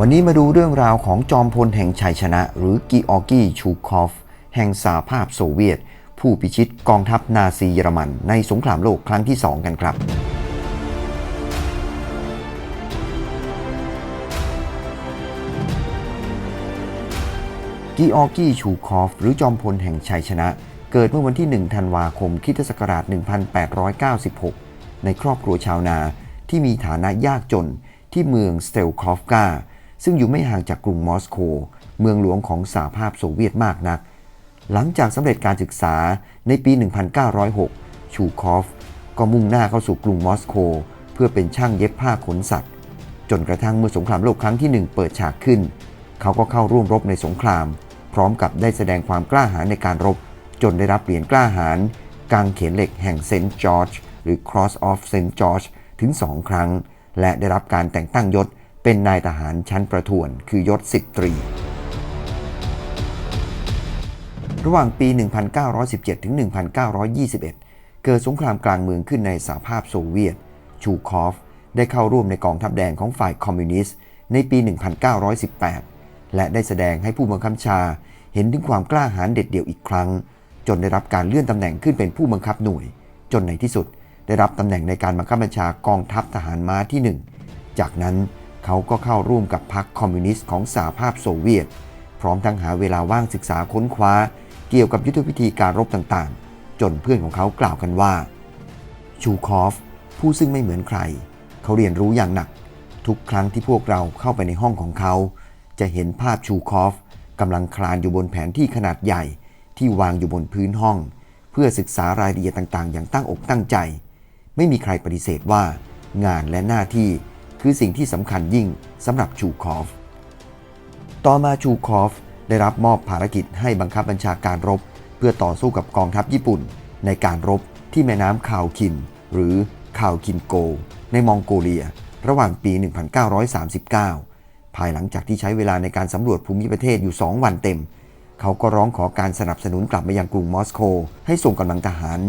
วันนี้มาดูเรื่องราวของจอมพลแห่งชัยชนะ หรือกิออกี้ชูคอฟ แห่งสหภาพโซเวียต ผู้พิชิตกองทัพนาซีเยอรมัน ในสงครามโลกครั้งที่ 2 กันครับกิออกี้ชูคอฟ หรือจอมพลแห่งชัยชนะ เกิดเมื่อวันที่ 1 ธันวาคมคริสตศักราช 1896 ในครอบครัวชาวนาที่มีฐานะยากจนที่เมืองสเตลคอฟกา ซึ่งอยู่ไม่ห่างจากกรุงมอสโก เมืองหลวงของสหภาพโซเวียตมากนัก หลังจากสำเร็จการศึกษาในปี 1906 ชูคอฟ ก็มุ่งหน้าเข้าสู่กรุงมอสโก เพื่อเป็นช่างเย็บผ้าขนสัตว์ จนกระทั่งเมื่อสงครามโลกครั้งที่หนึ่งเปิดฉากขึ้น เขาก็เข้าร่วมรบในสงคราม พร้อมกับได้แสดงความกล้าหาญในการรบ จนได้รับเหรียญกล้าหาญกางเขนเหล็กแห่งเซนต์จอร์จหรือ Cross of St. George ถึง 2 ครั้ง และได้รับการแต่งตั้งยศ เป็นนายทหารชั้นประทวน คือยศสิบตรี ระหว่างปี 1917 ถึง 1921 เกิดสงครามกลางเมืองขึ้นในสหภาพโซเวียต ชูคอฟ ได้เข้าร่วมในกองทัพแดงของฝ่ายคอมมิวนิสต์ ในปี 1918 และได้แสดงให้ผู้บังคับบัญชาเห็นถึงความกล้าหาญเด็ดเดี่ยวอีกครั้ง จนได้รับการเลื่อนตำแหน่งขึ้นเป็นผู้บังคับหน่วย จนในที่สุด ได้รับตำแหน่งในการบังคับบัญชากองทัพทหารม้าที่ 1 จากนั้น เขาก็เข้าร่วมกับพรรคคอมมิวนิสต์ของสหภาพโซเวียต พร้อมทั้งหาเวลาว่างศึกษาค้นคว้า เกี่ยวกับยุทธวิธีการรบต่างๆ จนเพื่อนของเขากล่าวกันว่า ชูคอฟ ผู้ซึ่งไม่เหมือนใคร เขาเรียนรู้อย่างหนัก ทุกครั้งที่พวกเราเข้าไปในห้องของเขา จะเห็นภาพชูคอฟกำลังคลานอยู่บนแผนที่ขนาดใหญ่ที่วางอยู่บนพื้นห้อง เพื่อศึกษารายละเอียดต่างๆ อย่างตั้งอกตั้งใจ ไม่มีใครปฏิเสธว่า งานและหน้าที่ คือสิ่งที่สำคัญยิ่งสำหรับชูคอฟ ต่อมาชูคอฟได้รับมอบภารกิจให้บังคับบัญชาการรบ เพื่อต่อสู้กับกองทัพญี่ปุ่น ในการรบที่แม่น้ำคาวคิน หรือคาวคินโก ในมองโกเลีย ระหว่างปี 1939 ภายหลังจากที่ใช้เวลาในการสำรวจภูมิประเทศอยู่ 2 วันเต็ม เขาก็ร้องขอการสนับสนุนกลับมายังกรุงมอสโก ให้ส่งกำลังทหาร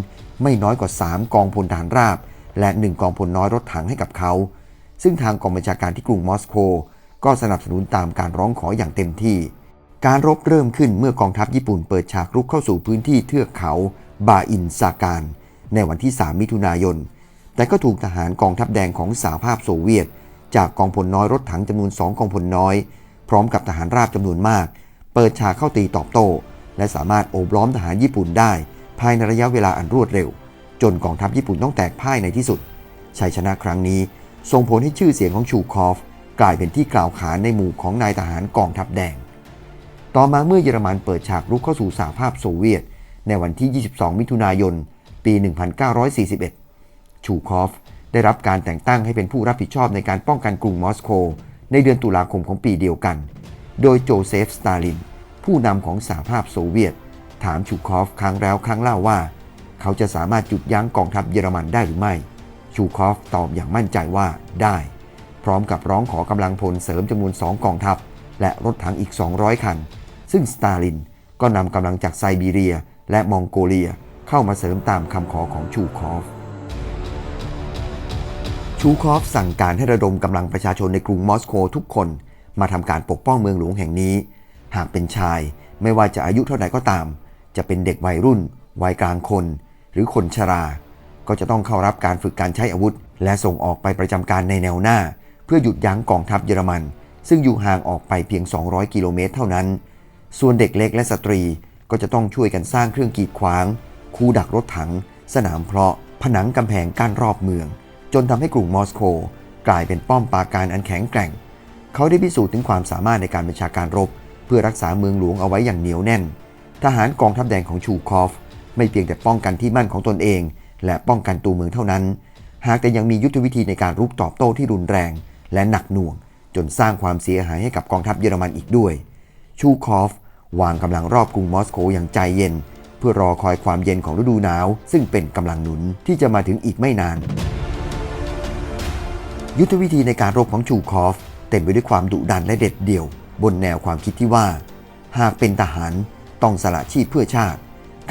ไม่น้อยกว่า 3 กองพลทหารราบ และ 1 กองพลน้อยรถถังให้กับเขา ซึ่งทางกองบัญชาการที่กรุงมอสโก ก็สนับสนุนตามการร้องขออย่างเต็มที่ การรบเริ่มขึ้นเมื่อกองทัพญี่ปุ่นเปิดฉากรุกเข้าสู่พื้นที่เทือกเขาบาอินซาการ ในวันที่ 3 มิถุนายน แต่ก็ถูกทหารกองทัพแดงของสหภาพโซเวียต จากกองพลน้อยรถถังจำนวน 2 กองพลน้อย พร้อมกับทหารราบจำนวนมาก เปิดฉากเข้าตีตอบโต้ และสามารถโอบล้อมทหารญี่ปุ่นได้ ภายในระยะเวลาอันรวดเร็ว จนกองทัพญี่ปุ่นต้องแตกพ่ายในที่สุดชัยชนะครั้งนี้ ส่งผลให้ชื่อเสียงของชูคอฟกลายเป็นที่กล่าวขานในหมู่ของนายทหารกองทัพแดง ต่อมาเมื่อเยอรมันเปิดฉากรุกเข้าสู่สหภาพโซเวียต ในวันที่ 22 มิถุนายน ปี 1941 ชูคอฟได้รับการแต่งตั้งให้เป็นผู้รับผิดชอบในการป้องกันกรุงมอสโก ในเดือนตุลาคมของปีเดียวกัน โดยโจเซฟ สตาลิน ผู้นำของสหภาพโซเวียต ถามชูคอฟครั้งแล้วครั้งเล่าว่า เขาจะสามารถหยุดยั้งกองทัพเยอรมันได้หรือไม่ ชูคอฟตอบอย่างมั่นใจว่าได้ พร้อมกับร้องขอกำลังพลเสริมจำนวนสองกองทัพ และรถถังอีก 200 คัน ซึ่งสตาลินก็นำกำลังจากไซบีเรีย และมองโกเลียเข้ามาเสริมตามคำขอของชูคอฟ ชูคอฟสั่งการให้ระดมกำลังประชาชนในกรุงมอสโกทุกคน มาทำการปกป้องเมืองหลวงแห่งนี้ หากเป็นชายไม่ว่าจะอายุเท่าใดก็ตาม จะเป็นเด็กวัยรุ่น วัยกลางคน หรือคนชรา ก็จะต้องเข้ารับการฝึกการใช้อาวุธ และส่งออกไปประจำการในแนวหน้า เพื่อหยุดยั้งกองทัพเยอรมัน ซึ่งอยู่ห่างออกไปเพียง 200 กิโลเมตรเท่านั้น ส่วนเด็กเล็กและสตรีก็จะต้องช่วยกันสร้างเครื่องกีดขวาง คูดักรถถัง สนามเพาะ ผนังกำแพงกั้นรอบเมือง จนทำให้กรุงมอสโก กลายเป็นป้อมปราการอันแข็งแกร่ง เขาได้พิสูจน์ถึงความสามารถในการบัญชาการรบ เพื่อรักษาเมืองหลวงเอาไว้อย่างเหนียวแน่น ทหารกองทัพแดงของชูคอฟ ไม่เพียงแต่ป้องกันที่มั่นของตนเอง และป้องกันตัวเมืองเท่านั้น หากแต่ยังมียุทธวิธีในการรุกตอบโต้ที่รุนแรง และหนักหน่วง จนสร้างความเสียหายให้กับกองทัพเยอรมันอีกด้วย ชูคอฟ วางกำลังรอบกรุงมอสโกอย่างใจเย็น เพื่อรอคอยความเย็นของฤดูหนาว ซึ่งเป็นกำลังหนุนที่จะมาถึงอีกไม่นาน ยุทธวิธีในการรบของชูคอฟเต็มไปด้วยความดุดันและเด็ดเดี่ยว บนแนวความคิดที่ว่า หากเป็นทหารต้องสละชีพเพื่อชาติ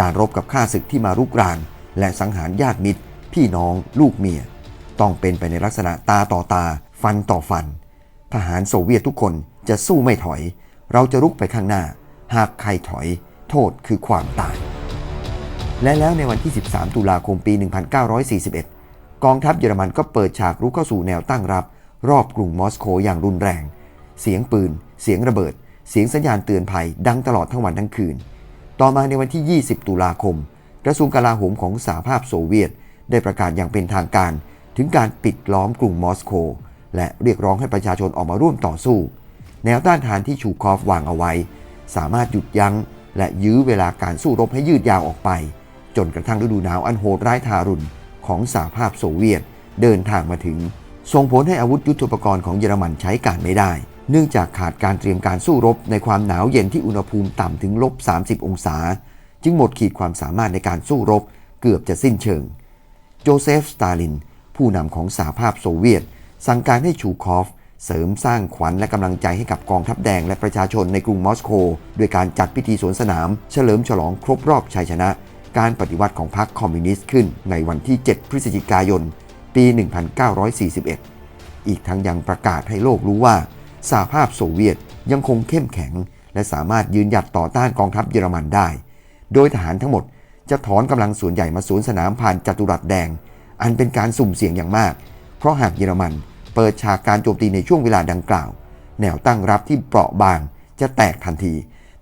การรบกับข้าศึกที่มารุกราน และสังหารญาติมิตร พี่น้องลูกเมีย ต้องเป็นไปในลักษณะตาต่อตา ฟันต่อฟัน ทหารโซเวียตทุกคนจะสู้ไม่ถอย เราจะรุกไปข้างหน้า หากใครถอย โทษคือความตาย และแล้วในวันที่ 13 ตุลาคมปี 1941 กองทัพเยอรมันก็เปิดฉากรุกเข้าสู่แนวตั้งรับ รอบกรุงมอสโกอย่างรุนแรง เสียงปืน เสียงระเบิด เสียงสัญญาณเตือนภัยดังตลอดทั้งวันทั้งคืน ต่อมาในวันที่ 20 ตุลาคม กระทรวงกลาโหมของสหภาพโซเวียต ได้ประกาศอย่างเป็นทางการ ถึงการปิดล้อมกรุงมอสโก และเรียกร้องให้ประชาชนออกมาร่วมต่อสู้ แนวต้านทานที่ชูคอฟวางเอาไว้ สามารถหยุดยัง้ง และยื้อเวลาการสู้รบให้ยืดยาวออกไป จนกระทั่งฤดูหนาวอันโหดร้ายทารุณของสหภาพโซเวียต เดินทางมาถึงส่งผลให้อาวุธยุทโธปกรณ์ของเยอรมันใช้การไม่ได้ เนื่องจากขาดการเตรียมการสู้รบในความหนาวเย็นที่อุณหภูมิต่ำถึงลบ 30 องศา จึงหมดขีดความสามารถในการสู้รบเกือบจะสิ้นเชิง โจเซฟ สตาลิน ผู้นำของสหภาพโซเวียต สั่งการให้ชูคอฟ เสริมสร้างขวัญและกำลังใจให้กับกองทัพแดงและประชาชนในกรุงมอสโกด้วยการจัดพิธีสวนสนาม เฉลิมฉลองครบรอบชัยชนะ การปฏิวัติของพรรคคอมมิวนิสต์ขึ้นในวันที่ 7 พฤศจิกายน ปี 1941 อีกทั้งยังประกาศให้โลกรู้ว่าสหภาพโซเวียตยังคงเข้มแข็ง และสามารถยืนหยัดต่อต้านกองทัพเยอรมันได้ โดยทหารทั้งหมดจะถอนกำลังส่วนใหญ่มาสวนสนามผ่านจัตุรัสแดง อันเป็นการสุ่มเสี่ยงอย่างมาก เพราะหากเยอรมันเปิดฉากการโจมตีในช่วงเวลาดังกล่าว แนวตั้งรับที่เปราะบางจะแตกทันที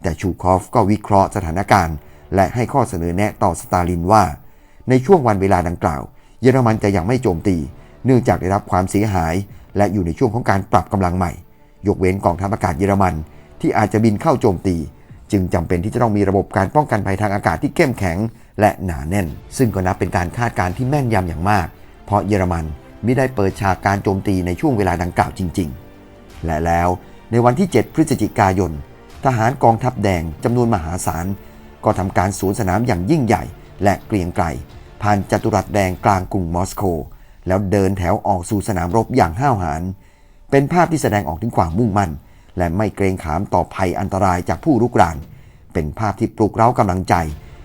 แต่ชูคอฟก็วิเคราะห์สถานการณ์ และให้ข้อเสนอแนะต่อสตาลินว่า ในช่วงวันเวลาดังกล่าว เยอรมันจะยังไม่โจมตี เนื่องจากได้รับความเสียหาย และอยู่ในช่วงของการปรับกำลังใหม่ ยกเว้นกองทัพอากาศเยอรมันที่อาจจะบินเข้าโจมตี จึงจำเป็นที่จะต้องมีระบบการป้องกันภัยทางอากาศที่เข้มแข็ง และหนาแน่น ซึ่งก็นับเป็นการคาดการณ์ที่แม่นยำอย่างมาก เพราะเยอรมันมิได้เปิดฉากการโจมตีในช่วงเวลาดังกล่าวจริง ๆ และแล้วในวันที่ 7 พฤศจิกายน ทหารกองทัพแดงจำนวนมหาศาล ก็ทำการสวนสนามอย่างยิ่งใหญ่ และเกรียงไกรผ่านจัตุรัสแดงกลางกรุงมอสโก แล้วเดินแถวออกสู่สนามรบอย่างห้าวหาญเป็นภาพที่แสดงออกถึงความมุ่งมั่น และไม่เกรงขามต่อภัยอันตรายจากผู้รุกราน เป็นภาพที่ปลุกเร้ากำลังใจ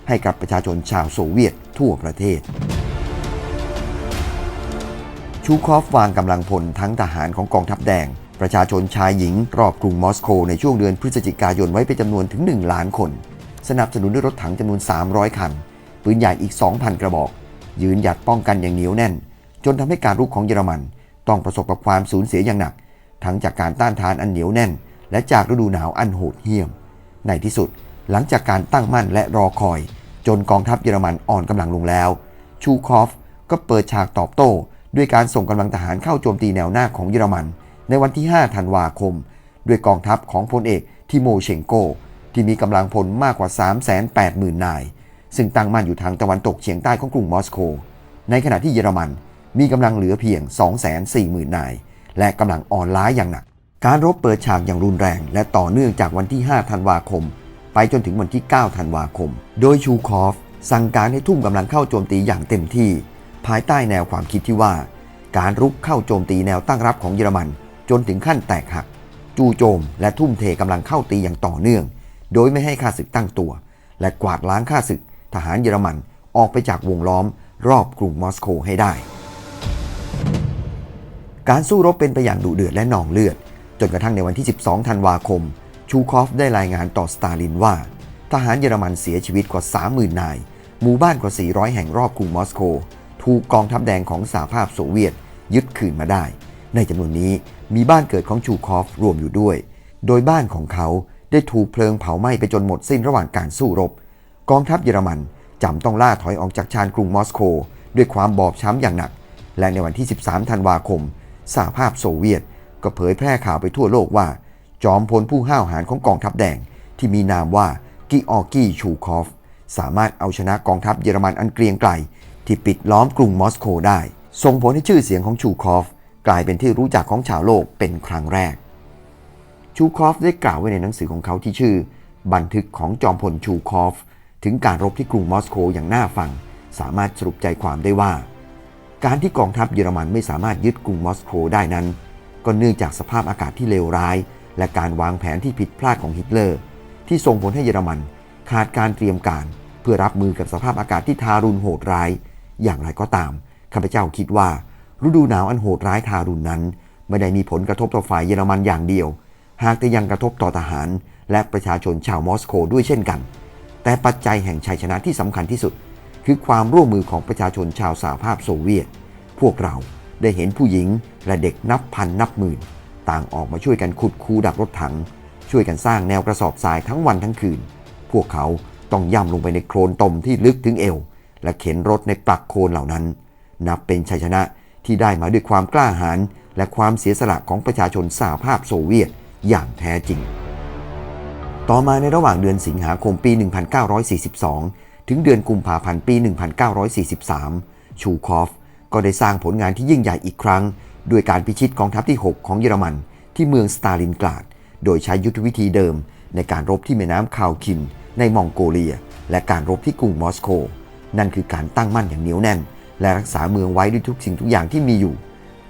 ให้กับประชาชนชาวโซเวียตทั่วประเทศ ชูคอฟวางกำลังพลทั้งทหารของกองทัพแดง ประชาชนชายหญิงรอบกรุงมอสโกในช่วงเดือนพฤศจิกายนไว้เป็นจำนวนถึง 1 ล้านคน สนับสนุนด้วยรถถังจำนวน 300 คัน ปืนใหญ่อีก 2,000 กระบอก ยืนหยัดป้องกันอย่างเหนียวแน่น จนทำให้การรุกของเยอรมัน ต้องประสบกับความสูญเสียอย่างหนัก ทั้งจากการต้านทานอันเหนียวแน่น และจากฤดูหนาวอันโหดเหี้ยม ในที่สุดหลังจากการตั้งมั่นและรอคอย จนกองทัพเยอรมันอ่อนกำลังลงแล้ว ชูคอฟก็เปิดฉากตอบโต้ ด้วยการส่งกำลังทหารเข้าโจมตีแนวหน้าของเยอรมัน ในวันที่ 5 ธันวาคม ด้วยกองทัพของพลเอกทิโมเชงโก ที่มีกำลังพลมากกว่า 380,000 นาย ซึ่งตั้งมั่นอยู่ทางตะวันตกเฉียงใต้ของกรุงมอสโก ในขณะที่เยอรมันมีกำลังเหลือเพียง 240,000 นาย และกำลังอ่อนล้าอย่างหนัก การรบเปิดฉากอย่างรุนแรง และต่อเนื่องจากวันที่ 5 ธันวาคม ไปจนถึงวันที่ 9 ธันวาคม โดยชูคอฟ สั่งการให้ทุ่มกำลังเข้าโจมตีอย่างเต็มที่ ภายใต้แนวความคิดที่ว่า การรุกเข้าโจมตีแนวตั้งรับของเยอรมัน จนถึงขั้นแตกหัก จู่โจม และทุ่มเทกำลังเข้าตีอย่างต่อเนื่อง โดยไม่ให้ข้าศึกตั้งตัว และกวาดล้างข้าศึก ทหารเยอรมันออกไปจากวงล้อม รอบกรุงมอสโกให้ได้ การสู้รบเป็นไปอย่างดุเดือดและหนองเลือด จนกระทั่งในวันที่ 12 ธันวาคม ชูคอฟได้รายงานต่อสตาลินว่า ทหารเยอรมันเสียชีวิตกว่า 30,000 นาย หมู่บ้านกว่า 400 แห่งรอบกรุงมอสโก ถูกกองทัพแดงของสหภาพโซเวียต ยึดคืนมาได้ ในจำนวนนี้มีบ้านเกิดของชูคอฟรวมอยู่ด้วย โดยบ้านของเขาได้ถูกเพลิงเผาไหม้ไปจนหมดสิ้นระหว่างการสู้รบ กองทัพเยอรมันจำต้องล่าถอยออกจากชานกรุงมอสโก ด้วยความบอบช้ำอย่างหนัก และในวันที่ 13 ธันวาคม สหภาพโซเวียต ก็เผยแพร่ข่าวไปทั่วโลกว่า จอมพลผู้ห้าวหาญของกองทัพแดง ที่มีนามว่ากิออกี้ชูคอฟ สามารถเอาชนะกองทัพเยอรมันอันเกรียงไกรที่ปิดล้อมกรุงมอสโกได้ ส่งผลให้ชื่อเสียงของชูคอฟ กลายเป็นที่รู้จักของชาวโลกเป็นครั้งแรก ชูคอฟได้กล่าวไว้ในหนังสือของเขาที่ชื่อ บันทึกของจอมพลชูคอฟ ถึงการรบที่กรุงมอสโกอย่างน่าฟัง สามารถสรุปใจความได้ว่า การที่กองทัพเยอรมันไม่สามารถยึดกรุงมอสโกได้นั้น ก็เนื่องจากสภาพอากาศที่เลวร้าย และการวางแผนที่ผิดพลาดของฮิตเลอร์ ที่ส่งผลให้เยอรมัน ขาดการเตรียมการ เพื่อรับมือกับสภาพอากาศที่ทารุณโหดร้าย อย่างไรก็ตามข้าพเจ้าคิดว่า ฤดูหนาวอันโหดร้ายทารุณนั้น ไม่ได้มีผลกระทบต่อฝ่ายเยอรมันอย่างเดียว หากแต่ยังกระทบต่อทหาร และประชาชนชาวมอสโกด้วยเช่นกัน แต่ปัจจัยแห่งชัยชนะที่สำคัญที่สุด คือความร่วมมือของประชาชนชาวสหภาพโซเวียต พวกเราได้เห็นผู้หญิงและเด็กนับพันนับหมื่น ต่างออกมาช่วยกันขุดคูดักรถถัง ช่วยกันสร้างแนวกระสอบทรายทั้งวันทั้งคืน พวกเขาต้องย่ำลงไปในโคลนตมที่ลึกถึงเอว และเข็นรถในปลักโคลนเหล่านั้น นับเป็นชัยชนะที่ได้มาด้วยความกล้าหาญและความเสียสละของประชาชนสหภาพโซเวียตอย่างแท้จริง ต่อมาในระหว่างเดือนสิงหาคมปี 1942 ถึงเดือนกุมภาพันธ์ปี 1943 ชูคอฟ ก็ได้สร้างผลงานที่ยิ่งใหญ่อีกครั้ง ด้วยการพิชิตกองทัพที่ 6 ของเยอรมัน ที่เมืองสตาลินกราด โดยใช้ยุทธวิธีเดิม ในการรบที่แม่น้ำคาวคิน ในมองโกเลีย และการรบที่กรุงมอสโก นั่นคือการตั้งมั่นอย่างเหนียวแน่น และรักษาเมืองไว้ด้วยทุกสิ่งทุกอย่างที่มีอยู่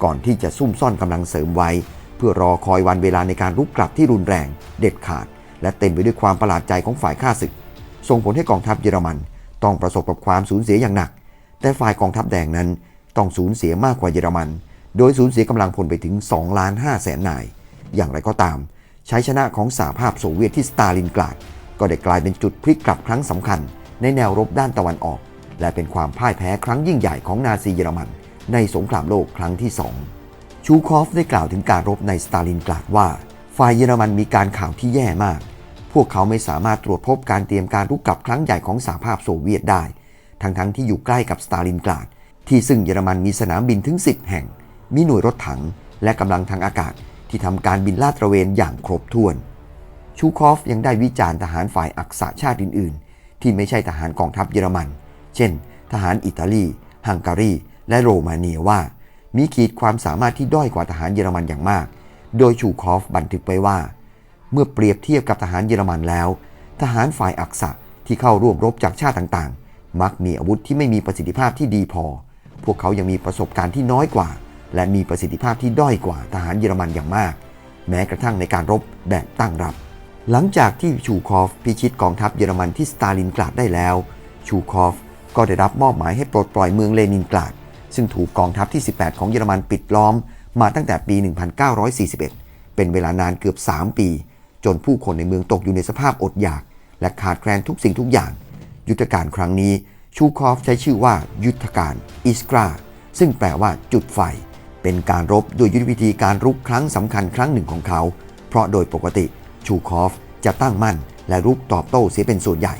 ก่อนที่จะซุ่มซ่อนกำลังเสริมไว้ เพื่อรอคอยวันเวลาในการรุกกลับที่รุนแรง เด็ดขาด และเต็มไปด้วยความประหลาดใจของฝ่ายข้าศึก ส่งผลให้กองทัพเยอรมันต้องประสบกับความสูญเสียอย่างหนัก แต่ฝ่ายกองทัพแดงนั้นต้องสูญเสียมากกว่าเยอรมัน โดยสูญเสียกำลังพลไปถึง2ล้าน5แสนนาย อย่างไรก็ตาม ชัยชนะของสหภาพโซเวียตที่สตาลินกราด ก็ได้กลายเป็นจุดพลิกกลับครั้งสำคัญ ในแนวรบด้านตะวันออก และเป็นความพ่ายแพ้ครั้งยิ่งใหญ่ของนาซีเยอรมัน ในสงครามโลกครั้งที่สองชูคอฟได้กล่าวถึงการรบในสตาลินกราดว่า ฝ่ายเยอรมันมีการข่าวที่แย่มาก วกเขาไม่สามารถตรวจพบการเตรียมการรุกกลับครั้งใหญ่ของสหภาพโซเวียตได้ ทั้งๆทที่อยู่ใกล้กับสตาลินกราด ที่ซึ่งเยอรมันมีสนามบินถึง 10 แห่ง มีหน่วยรถถัง และกำลังทางอากาศที่ทำการบินลาดตระเวนอย่างครบถ้วน ชูคอฟยังได้วิจารณ์ทหารฝ่ายอักษาชาติอื่น ๆ ที่ไม่ใช่ทหารกองทัพเยอรมัน เช่น ทหารอิตาลี ฮังการี และโรมาเนียว่า มีขีดความสามารถที่ด้อยกว่าทหารเยอรมันอย่างมาก โดยชูคอฟบันทึกไว้ว่า เมื่อเปรียบเทียบกับทหารเยอรมันแล้ว ทหารฝ่ายอักษะที่เข้าร่วมรบจากชาติต่างๆ มักมีอาวุธที่ไม่มีประสิทธิภาพที่ดีพอ พวกเขายังมีประสบการณ์ที่น้อยกว่า และมีประสิทธิภาพที่ด้อยกว่าทหารเยอรมันอย่างมาก แม้กระทั่งในการรบแบบตั้งรับ หลังจากที่ชูคอฟพิชิตกองทัพเยอรมันที่สตาลินกราดได้แล้ว ชูคอฟก็ได้รับมอบหมายให้ปลดปล่อยเมืองเลนินกราด ซึ่งถูกกองทัพที่ 18 ของเยอรมันปิดล้อม มาตั้งแต่ปี 1941 เป็นเวลานานเกือบ 3 ปี จนผู้คนในเมืองตกอยู่ในสภาพอดอยาก และขาดแคลนทุกสิ่งทุกอย่าง ยุทธการครั้งนี้ชูคอฟใช้ชื่อว่ายุทธการอิสกราซึ่งแปลว่าจุดไฟ เป็นการรบโดยยุทธวิธีการรุกครั้งสำคัญครั้งหนึ่งของเขา เพราะโดยปกติชูคอฟจะตั้งมั่น และรุกตอบโต้เสียเป็นส่วนใหญ่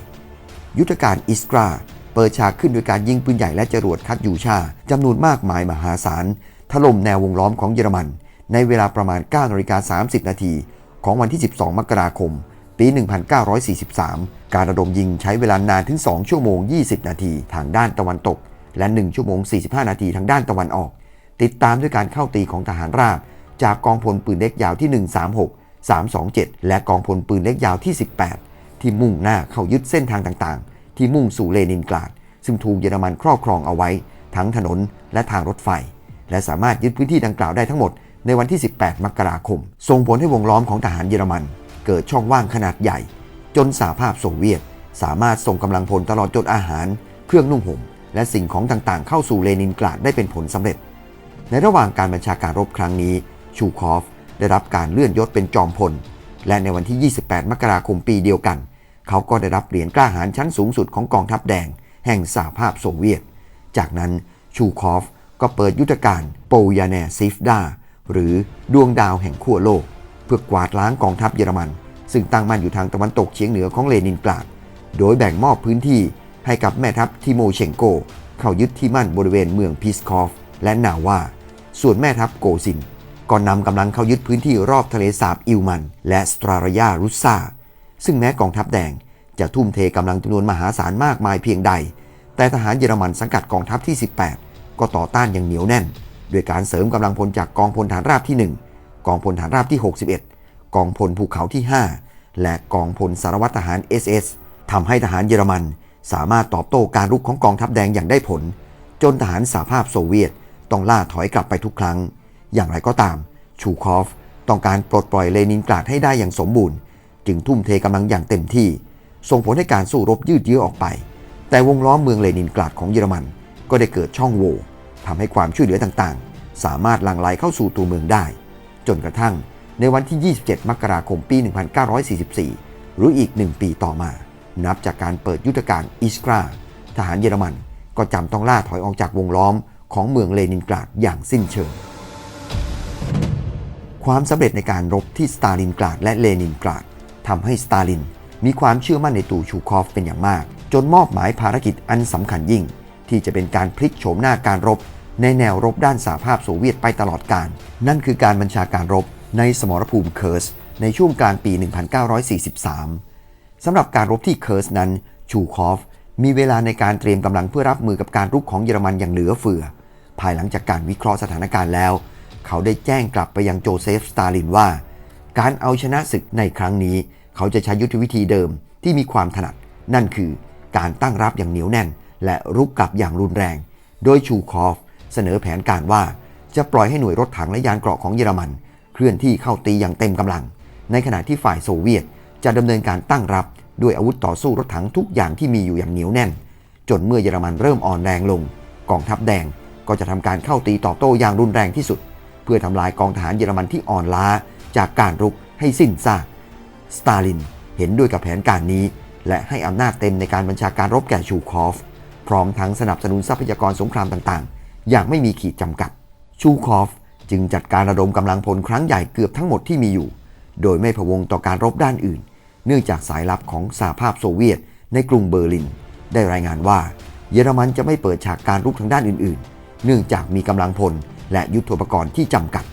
ยุทธการอิสกราเปิดฉากขึ้นโดยการยิงปืนใหญ่และจรวดคัดยูชาจำนวนมากมายมหาศาลถล่มแนววงล้อมของเยอรมัน ในเวลาประมาณ9นาฬิกา30 นาที ของวันที่ 12 มกราคม ปี 1943 การระดมยิงใช้เวลานานถึง 2 ชั่วโมง 20 นาทีทางด้านตะวันตก และ 1 ชั่วโมง 45 นาทีทางด้านตะวันออก ติดตามด้วยการเข้าตีของทหารราบ จากกองพลปืนเล็กยาวที่ 136 327 และกองพลปืนเล็กยาวที่ 18 ที่มุ่งหน้าเข้ายึดเส้นทางต่างๆ ที่มุ่งสู่เลนินกราด ซึ่งถูกเยอรมันครอบครองเอาไว้ ทั้งถนนและทางรถไฟ และสามารถยึดพื้นที่ดังกล่าวได้ทั้งหมด ในวันที่ 18 มกราคม ส่งผลให้วงล้อมของทหารเยอรมัน เกิดช่องว่างขนาดใหญ่ จนสหภาพโซเวียต สามารถส่งกำลังพลตลอดจนอาหาร เครื่องนุ่งห่ม และสิ่งของต่างๆ เข้าสู่เลนินกราดได้เป็นผลสำเร็จ ในระหว่างการบัญชาการรบครั้งนี้ ชูคอฟได้รับการเลื่อนยศเป็นจอมพล และในวันที่ 28 มกราคมปีเดียวกัน เขาก็ได้รับเหรียญกล้าหาญชั้นสูงสุดของกองทัพแดง แห่งสหภาพโซเวียต จากนั้นชูคอฟก็เปิดยุทธการโปยาเนซิฟดา หรือดวงดาวแห่งขั้วโลก เพื่อกวาดล้างกองทัพเยอรมัน ซึ่งตั้งมั่นอยู่ทางตะวันตกเฉียงเหนือของเลนินกราด โดยแบ่งมอบพื้นที่ให้กับแม่ทัพทิโมเชงโก เข้ายึดที่มั่นบริเวณเมืองพิสคอฟ และนาวาส่วนแม่ทัพโกซินก็นำกำลังเข้ายึดพื้นที่รอบทะเลสาบอิลมัน และสตรารยารุสซาซึ่งแม้กองทัพแดงจะทุ่มเทกำลังจำนวนมหาศาลมากมายเพียงใด แต่ทหารเยอรมันสังกัดกองทัพที่ 18 ก็ต่อต้านอย่างเหนียวแน่น ด้วยการเสริมกำลังพลจากกองพลฐานราบที่ 1 กองพลฐานราบที่ 61 กองพลภูเขาที่ 5 และกองพลสารวัตรทหาร SS ทำให้ทหารเยอรมัน สามารถตอบโต้การรุกของกองทัพแดงอย่างได้ผล จนทหารสหภาพโซเวียตต้องล่าถอยกลับไปทุกครั้ง อย่างไรก็ตาม ชูคอฟต้องการปลดปล่อยเลนินกราดให้ได้อย่างสมบูรณ์ จึงทุ่มเทกำลังอย่างเต็มที่ ส่งผลให้การสู้รบยืดเยื้อออกไป แต่วงล้อมเมืองเลนินกราดของเยอรมันก็ได้เกิดช่องโหว่ ทำให้ความช่วยเหลือต่างๆ สามารถลังไหลเข้าสู่ตัวเมืองได้ จนกระทั่งในวันที่ 27 มกราคมปี 1944 หรืออีกหนึ่งปีต่อมา นับจากการเปิดยุทธการอิสกราทหารเยอรมันก็จำต้องล่าถอยออกจากวงล้อมของเมืองเลนินกราดอย่างสิ้นเชิง ความสำเร็จในการรบที่สตาลินกราดและเลนินกราดทำให้สตาลินมีความเชื่อมั่นในตูชูคอฟเป็นอย่างมาก จนมอบหมายภารกิจอันสำคัญยิ่ง ที่จะเป็นการพลิกโฉมหน้าการรบ ในแนวรบด้านสหภาพโซเวียตไปตลอดกาลนั่นคือการบัญชาการรบในสมรภูมิเคิร์สในช่วงกลางปี 1943 สำหรับการรบที่เคิร์สนั้น ชูคอฟ มีเวลาในการเตรียมกำลังเพื่อรับมือกับการรุกของเยอรมันอย่างเหลือเฟือ ภายหลังจากการวิเคราะห์สถานการณ์แล้ว เขาได้แจ้งกลับไปยังโจเซฟ สตาลินว่า การเอาชนะศึกในครั้งนี้ เขาจะใช้ยุทธวิธีเดิมที่มีความถนัด นั่นคือการตั้งรับอย่างเหนียวแน่น และรุกกลับอย่างรุนแรง โดยชูคอฟ เสนอแผนการว่าจะปล่อยให้หน่วยรถถังและยานเกราะของเยอรมันเคลื่อนที่เข้าตีอย่างเต็มกำลัง ในขณะที่ฝ่ายโซเวียตจะดำเนินการตั้งรับด้วยอาวุธต่อสู้รถถังทุกอย่างที่มีอยู่อย่างเหนียวแน่น จนเมื่อเยอรมันเริ่มอ่อนแรงลง กองทัพแดงก็จะทำการเข้าตีตอบโต้อย่างรุนแรงที่สุด เพื่อทำลายกองทหารเยอรมันที่อ่อนล้า จากการรุกให้สิ้นซากสตาลินเห็นด้วยกับแผนการนี้ และให้อำนาจเต็มในการบัญชาการรบแก่ชูคอฟ พร้อมทั้งสนับสนุนทรัพยากรสงครามต่างๆ อย่างไม่มีขีดจำกัด ชูคอฟจึงจัดการระดมกำลังพลครั้งใหญ่เกือบทั้งหมดที่มีอยู่ โดยไม่พะวงต่อการรบด้านอื่น เนื่องจากสายลับของสหภาพโซเวียตในกรุงเบอร์ลิน ได้รายงานว่า เยอรมันจะไม่เปิดฉากการรุกทางด้านอื่น ๆ เนื่องจากมีกำลังพลและยุทโธปกรณ์ที่จำกัด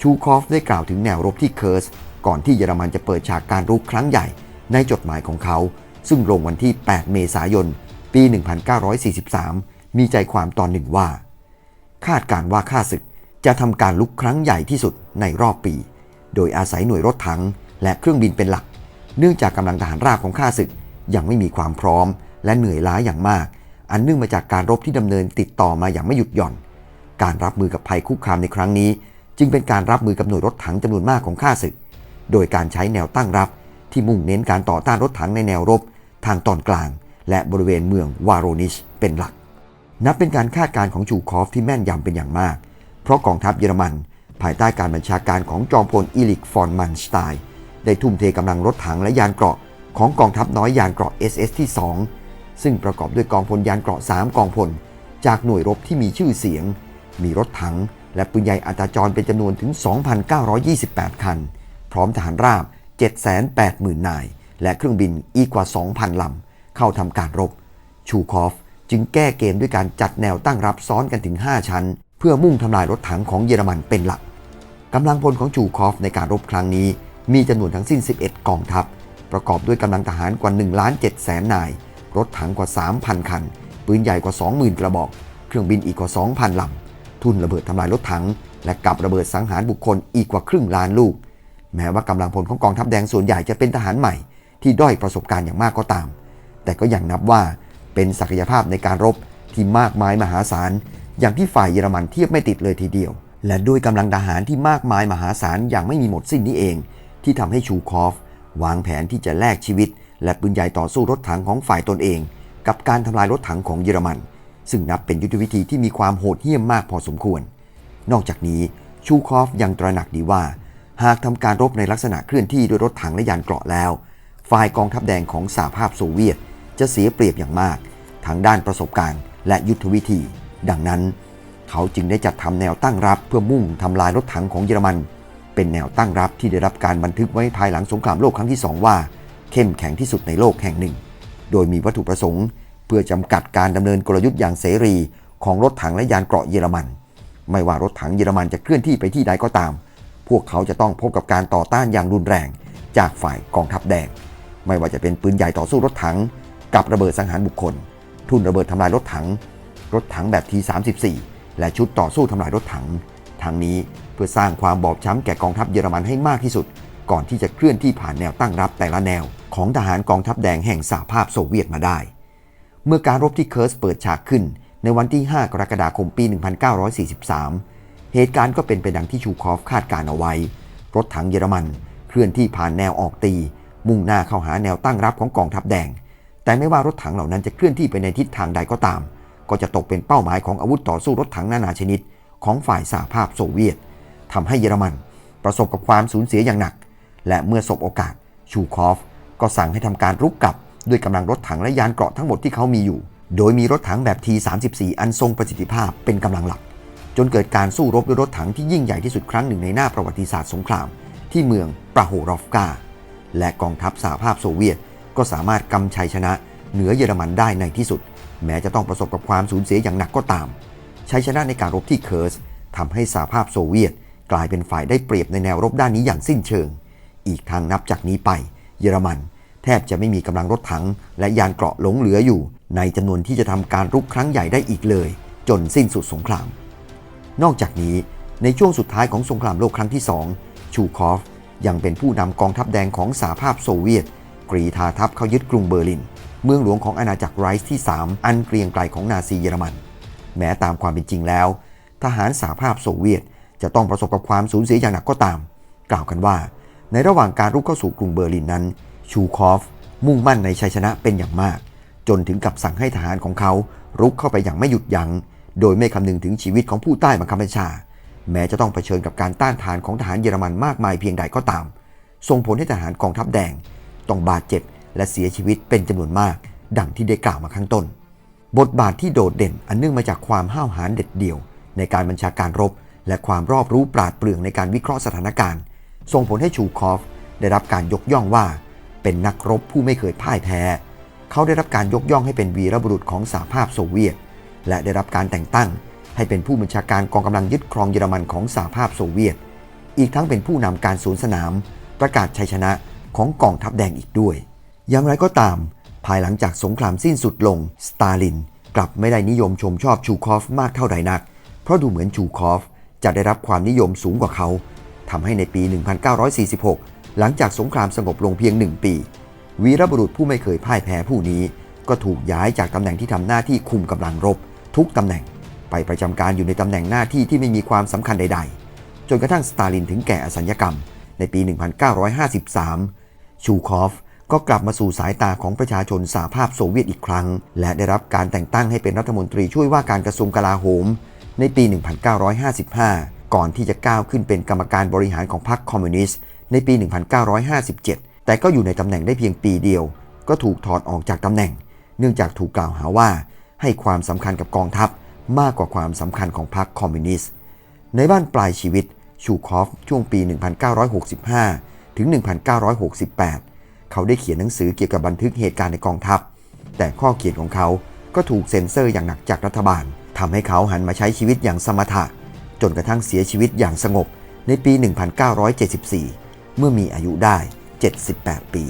ชูคอฟได้กล่าวถึงแนวรบที่เคิร์สก่อนที่เยอรมันจะเปิดฉากการรุกครั้งใหญ่ ในจดหมายของเขา ซึ่งลงวันที่ 8 เมษายน ปี 1943 มีใจความตอนหนึ่งว่า คาดการว่าข้าศึกจะทำการลุกครั้งใหญ่ที่สุดในรอบปี โดยอาศัยหน่วยรถถังและเครื่องบินเป็นหลัก เนื่องจากกำลังทหารราบของข้าศึกยังไม่มีความพร้อม และเหนื่อยล้าอย่างมาก อันเนื่องมาจากการรบที่ดำเนินติดต่อมาอย่างไม่หยุดหย่อน การรับมือกับภัยคุกคามในครั้งนี้ จึงเป็นการรับมือกับหน่วยรถถังจำนวนมากของข้าศึก โดยการใช้แนวตั้งรับ ที่มุ่งเน้นการต่อต้านรถถังในแนวรบ ทางตอนกลาง และบริเวณเมืองวาโรนิชเป็นหลัก นับเป็นการคาดการณ์ของจูคอฟที่แม่นยำเป็นอย่างมาก เพราะกองทัพเยอรมัน ภายใต้การบัญชาการของจอมพลอีลิกฟอนมันสไตน์ได้ทุ่มเทกำลังรถถังและยานเกราะของกองทัพน้อยยานเกราะ SS ที่ 2 ซึ่งประกอบด้วยกองพลยานเกราะ 3 กองพล จากหน่วยรบที่มีชื่อเสียง มีรถถัง และปืนใหญ่อัตราจรเป็นจำนวนถึง 2,928 คัน พร้อมทหารราบ 780,000 นาย และเครื่องบินอีกกว่า 2,000 ลำ เข้าทำการรบ ชูคอฟ จึงแก้เกมด้วยการจัดแนวตั้งรับซ้อนกันถึง 5 ชั้น เพื่อมุ่งทำลายรถถังของเยอรมันเป็นหลักกำลังพลของจูคอฟในการรบครั้งนี้ มีจำนวนทั้งสิ้น 11 กองทัพ ประกอบด้วยกำลังทหารกว่า1ล้าน7แสนนาย รถถังกว่า 3,000 คัน ปืนใหญ่กว่า 20,000 กระบอก เครื่องบินอีกกว่า 2,000 ลำ ทุนระเบิดทำลายรถถัง และกับระเบิดสังหารบุคคลอีกกว่าครึ่งล้านลูก แม้ว่ากำลังพลของกองทัพแดงส่วนใหญ่จะเป็นทหารใหม่ ที่ด้อยประสบการณ์อย่างมากก็ตาม แต่ก็ยังนับว่า เป็นศักยภาพในการรบที่มากมายมหาศาล อย่างที่ฝ่ายเยอรมันเทียบไม่ติดเลยทีเดียว และด้วยกำลังทหารที่มากมายมหาศาลอย่างไม่มีหมดสิ้นนี้เอง ที่ทำให้ชูคอฟ วางแผนที่จะแลกชีวิต และปืนใหญ่ต่อสู้รถถังของฝ่ายตนเอง กับการทำลายรถถังของเยอรมัน ซึ่งนับเป็นยุทธวิธีที่มีความโหดเหี้ยมมากพอสมควร นอกจากนี้ชูคอฟยังตระหนักดีว่า หากทำการรบในลักษณะเคลื่อนที่ด้วยรถถังและยานเกราะแล้ว ฝ่ายกองทัพแดงของสหภาพโซเวียต จะเสียเปรียบอย่างมาก ทั้งด้านประสบการณ์และยุทธวิธี ดังนั้น เขาจึงได้จัดทำแนวตั้งรับเพื่อมุ่งทำลายรถถังของเยอรมัน เป็นแนวตั้งรับที่ได้รับการบันทึกไว้ภายหลังสงครามโลกครั้งที่2ว่า เข้มแข็งที่สุดในโลกแห่งหนึ่ง โดยมีวัตถุประสงค์ เพื่อจำกัดการดำเนินกลยุทธ์อย่างเสรีของรถถังและยานเกราะเยอรมัน ไม่ว่ารถถังเยอรมันจะเคลื่อนที่ไปที่ใดก็ตาม พวกเขาจะต้องพบกับการต่อต้านอย่างรุนแรง จากฝ่ายกองทัพแดง ไม่ว่าจะเป็นปืนใหญ่ต่อสู้รถถัง กับระเบิดสังหารบุคคล ทุนระเบิดทำลายรถถัง รถถังแบบที34และชุดต่อสู้ทำลายรถถังทั้งนี้เพื่อสร้างความบอบช้ำแก่กองทัพเยอรมันให้มากที่สุด ก่อนที่จะเคลื่อนที่ผ่านแนวตั้งรับแต่ละแนว ของทหารกองทัพแดงแห่งสหภาพโซเวียตมาได้ เมื่อการรบที่เคิร์สเปิดฉากขึ้น ในวันที่ 5 กรกฎาคมปี 1943 เหตุการณ์ก็เป็นไปดังที่ชูคอฟคาดการเอาไว้ รถถังเยอรมันเคลื่อนที่ผ่านแนวออกตี มุ่งหน้าเข้าหาแนวตั้งรับของกองทัพแดง แต่ไม่ว่ารถถังเหล่านั้นจะเคลื่อนที่ไปในทิศทางใดก็ตาม ก็จะตกเป็นเป้าหมายของอาวุธต่อสู้รถถังนานาชนิด ของฝ่ายสหภาพโซเวียตทำให้เยอรมันประสบกับความสูญเสียอย่างหนัก และเมื่อสบโอกาสชูคอฟ ก็สั่งให้ทำการรุกกลับ ด้วยกำลังรถถังและยานเกราะทั้งหมดที่เขามีอยู่ โดยมีรถถังแบบ T34 อันทรงประสิทธิภาพเป็นกำลังหลัก จนเกิดการสู้รบด้วยรถถังที่ยิ่งใหญ่ที่สุดครั้งหนึ่งในหน้าประวัติศาสตร์สงคราม ที่เมืองปราโฮรอฟกาและกองทัพสหภาพโซเวียต ก็สามารถกำชัยชนะเหนือเยอรมันได้ในที่สุด แม้จะต้องประสบกับความสูญเสียอย่างหนักก็ตาม ชัยชนะในการรบที่เคิร์สทำให้สหภาพโซเวียต กลายเป็นฝ่ายได้เปรียบในแนวรบด้านนี้อย่างสิ้นเชิง อีกทางนับจากนี้ไป เยอรมัน แทบจะไม่มีกำลังรถถัง และยานเกราะหลงเหลืออยู่ ในจำนวนที่จะทำการรุกครั้งใหญ่ได้อีกเลย จนสิ้นสุดสงคราม นอกจากนี้ในช่วงสุดท้ายของสงครามโลกครั้งที่2ชูคอฟยังเป็นผู้นำกองทัพแดงของสหภาพโซเวียต กรีธาทัพเข้ายึดกรุงเบอร์ลิน เมืองหลวงของอาณาจักรไรส์ที่ 3 อันเกรียงไกลของนาซีเยอรมัน แม้ตามความเป็นจริงแล้ว ทหารสหภาพโซเวียต จะต้องประสบกับความสูญเสียอย่างหนักก็ตาม กล่าวกันว่า ในระหว่างการรุกเข้าสู่กรุงเบอร์ลินนั้น ชูคอฟ มุ่งมั่นในชัยชนะเป็นอย่างมาก จนถึงกับสั่งให้ทหารของเขารุกเข้าไปอย่างไม่หยุดยัง้ง โดยไม่คำนึงถึงชีวิตของผู้ใต้บังคับบัญชา แม้จะต้องเผชิญกับการต้านทานของทหารเยอรมันมากมายเพียงใดก็ตาม ส่งผลให้ทหารกองทัพแดง ต้องบาดเจ็บ และเสียชีวิตเป็นจำนวนมาก ดังที่ได้กล่าวมาข้างต้น บทบาทที่โดดเด่นอันเนื่องมาจากความห้าวหาญเด็ดเดี่ยว ในการบัญชาการรบ และความรอบรู้ปราดเปรื่องในการวิเคราะห์สถานการณ์ส่งผลให้ชูคอฟได้รับการยกย่องว่า เป็นนักรบผู้ไม่เคยพ่ายแพ้ เขาได้รับการยกย่องให้เป็นวีรบุรุษของสหภาพโซเวียต และได้รับการแต่งตั้ง ให้เป็นผู้บัญชาการกองกำลังยึดครองเยอรมันของสหภาพโซเวียต อีกทั้งเป็นผู้นำการสวนสนาม ประกาศชัยชนะ ของกองทัพแดงอีกด้วย อย่างไรก็ตาม ภายหลังจากสงครามสิ้นสุดลง สตาลินกลับไม่ได้นิยมชมชอบชูคอฟมากเท่าใดนัก เพราะดูเหมือนชูคอฟจะได้รับความนิยมสูงกว่าเขา ทำให้ในปี 1946 หลังจากสงครามสงบลงเพียงหนึ่งปี วีรบุรุษผู้ไม่เคยพ่ายแพ้ผู้นี้ ก็ถูกย้ายจากตำแหน่งที่ทำหน้าที่คุมกำลังรบ ทุกตำแหน่งไปประจำการอยู่ในตำแหน่งหน้าที่ที่ไม่มีความสำคัญใด ๆ จนกระทั่งสตาลินถึงแก่อสัญญกรรมในปี 1953 ชูคอฟก็กลับมาสู่สายตาของประชาชนสหภาพโซเวียตอีกครั้ง และได้รับการแต่งตั้งให้เป็นรัฐมนตรีช่วยว่าการกระทรวงกลาโหม ในปี 1955 ก่อนที่จะก้าวขึ้นเป็นกรรมการบริหารของพรรคคอมมิวนิสต์ในปี 1957 แต่ก็อยู่ในตำแหน่งได้เพียงปีเดียว ก็ถูกถอดออกจากตำแหน่ง เนื่องจากถูกกล่าวหาว่า ให้ความสำคัญกับกองทัพมากกว่าความสำคัญของพรรคคอมมิวนิสต์ในบ้านปลายชีวิตชูคอฟช่วงปี 1965 ถึง 1968 เขาได้เขียนหนังสือเกี่ยวกับบันทึกเหตุการณ์ในกองทัพ แต่ข้อเขียนของเขาก็ถูกเซ็นเซอร์อย่างหนักจากรัฐบาลทำให้เขาหันมาใช้ชีวิตอย่างสมถะ จนกระทั่งเสียชีวิตอย่างสงบในปี 1974 เมื่อมีอายุได้ 78 ปี